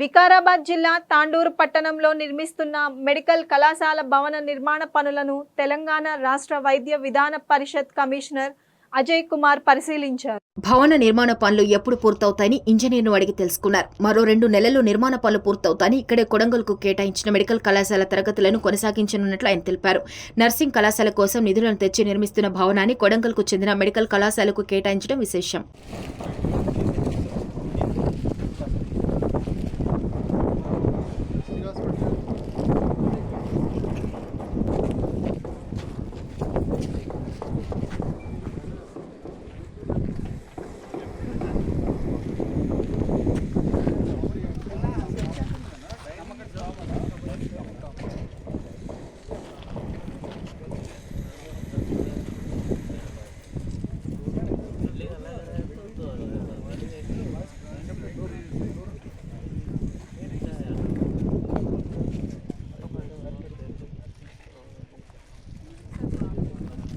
వికారాబాద్ జిల్లా తాండూరు పట్టణంలో నిర్మిస్తున్న మెడికల్ కళాశాల భవన నిర్మాణ పనులను తెలంగాణ రాష్ట్ర వైద్య విధాన పరిషత్ కమిషనర్ అజయ్ కుమార్ పరిశీలించారు. భవన నిర్మాణ పనులు ఎప్పుడు పూర్తవుతాయని ఇంజనీర్ను అడిగి తెలుసుకున్నారు. మరో రెండు నెలల్లో నిర్మాణ పనులు పూర్తవుతాయని ఇక్కడే కొడంగల్కు కేటాయించిన మెడికల్ కళాశాల తరగతులను కొనసాగించనున్నట్లు ఆయన తెలిపారు. నర్సింగ్ కళాశాల కోసం నిధులను తెచ్చి నిర్మిస్తున్న భవనాన్ని కొడంగల్కు చెందిన మెడికల్ కళాశాలకు కేటాయించడం విశేషం.